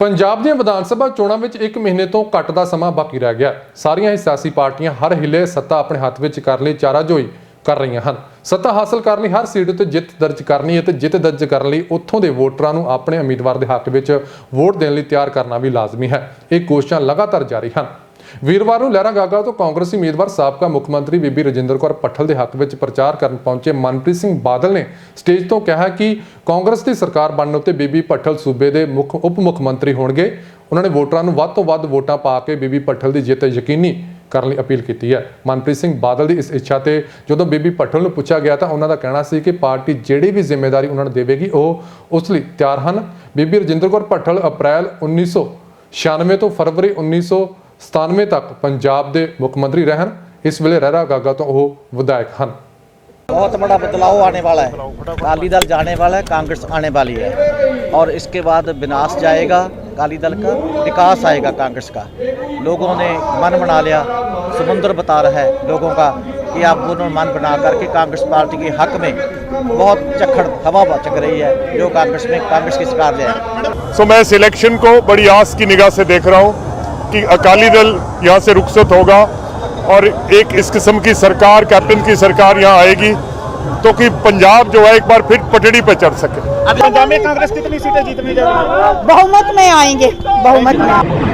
ਪੰਜਾਬ ਦੀਆਂ ਵਿਧਾਨ ਸਭਾ ਚੋਣਾਂ ਵਿੱਚ 1 ਮਹੀਨੇ ਤੋਂ ਘੱਟ ਦਾ ਸਮਾਂ ਬਾਕੀ ਰਹਿ ਗਿਆ। ਸਾਰੀਆਂ ਹੀ ਸਿਆਸੀ ਪਾਰਟੀਆਂ ਹਰ ਹਿੱਲੇ ਸੱਤਾ ਆਪਣੇ ਹੱਥ ਵਿੱਚ ਕਰ ਲਈ ਚਾਰਾਜੋਈ ਕਰ ਰਹੀਆਂ ਹਨ। ਸੱਤਾ ਹਾਸਲ ਕਰਨ ਲਈ ਹਰ ਸੀਟ ਉੱਤੇ ਜਿੱਤ ਦਰਜ ਕਰਨੀ ਹੈ ਤੇ ਜਿੱਤ ਦਰਜ ਕਰਨ ਲਈ ਉੱਥੋਂ ਦੇ ਵੋਟਰਾਂ ਨੂੰ ਆਪਣੇ ਉਮੀਦਵਾਰ ਦੇ ਹੱਕ ਵਿੱਚ ਵੋਟ ਦੇਣ ਲਈ ਤਿਆਰ ਕਰਨਾ ਵੀ ਲਾਜ਼ਮੀ ਹੈ। ਇਹ ਕੋਸ਼ਿਸ਼ਾਂ ਲਗਾਤਾਰ ਜਾਰੀ ਹਨ। ਵੀਰਵਾਰ ਨੂੰ ਲਹਿਰਾ ਗਾਗਾ ਤੋਂ ਕਾਂਗਰਸੀ ਉਮੀਦਵਾਰ ਸਾਬਕਾ ਮੁੱਖ ਮੰਤਰੀ ਬੀਬੀ ਰਜਿੰਦਰ ਕੌਰ ਪੱਠਲ ਦੇ ਹੱਕ ਵਿੱਚ ਪ੍ਰਚਾਰ ਕਰਨ ਪਹੁੰਚੇ ਮਨਪ੍ਰੀਤ ਸਿੰਘ ਬਾਦਲ ਨੇ ਸਟੇਜ ਤੋਂ ਕਿਹਾ ਕਿ ਕਾਂਗਰਸ ਦੀ ਸਰਕਾਰ ਬਣਨ ਉੱਤੇ ਬੀਬੀ ਪੱਠਲ ਸੂਬੇ ਦੇ ਮੁੱਖ ਉਪ ਮੁੱਖ ਮੰਤਰੀ ਹੋਣਗੇ। ਉਹਨਾਂ ਨੇ ਵੋਟਰਾਂ ਨੂੰ ਵੱਧ ਤੋਂ ਵੱਧ ਵੋਟਾਂ ਪਾ ਕੇ ਬੀਬੀ ਪੱਠਲ ਦੀ ਜਿੱਤ ਯਕੀਨੀ ਕਰਨ ਲਈ ਅਪੀਲ ਕੀਤੀ ਹੈ। ਮਨਪ੍ਰੀਤ ਸਿੰਘ ਬਾਦਲ ਦੀ ਇਸ ਇੱਛਾ ਤੇ ਜਦੋਂ ਬੀਬੀ ਪੱਠਲ ਨੂੰ ਪੁੱਛਿਆ ਗਿਆ ਤਾਂ ਉਹਨਾਂ ਦਾ ਕਹਿਣਾ ਸੀ ਕਿ ਪਾਰਟੀ ਜਿਹੜੀ ਵੀ ਜ਼ਿੰਮੇਵਾਰੀ ਉਹਨਾਂ ਨੂੰ ਦੇਵੇਗੀ, ਉਹ ਉਸ ਲਈ ਤਿਆਰ ਹਨ। ਬੀਬੀ ਰਜਿੰਦਰ ਕੌਰ ਪੱਠਲ ਅਪ੍ਰੈਲ 1996 ਤੋਂ ਫਰਵਰੀ 1997 ਤੱਕ ਪੰਜਾਬ ਦੇ ਮੁੱਖ ਮੰਤਰੀ ਰਹੇ ਹਨ ਇਸ ਵੇਲੇ ਰਹਿਰਾ ਗਾਗਾ ਤੋਂ ਉਹ ਵਿਧਾਇਕ ਹਨ बहुत बड़ा बदलाव आने वाला है अकाली दल जाने वाला है कांग्रेस आने वाली है और इसके बाद विनाश जाएगा अकाली दल का विकास आएगा कांग्रेस का लोगों ने मन बना लिया समुद्र बता रहा है लोगों का कि आप दोनों मन बना करके कांग्रेस पार्टी के हक में बहुत चक्खड़ हवा चक रही है जो कांग्रेस में कांग्रेस की सरकार ले है सो मैं इस इलेक्शन को बड़ी आस की निगाह से देख रहा हूँ कि अकाली दल यहाँ से रुखसत होगा और एक इस किस्म की सरकार कैप्टन की सरकार यहाँ आएगी तो कि पंजाब जो है एक बार फिर पटड़ी पर चढ़ सके। पंजाब में कांग्रेस कितनी सीटें जीतने जा रही है? बहुमत में आएँगे बहुमत में।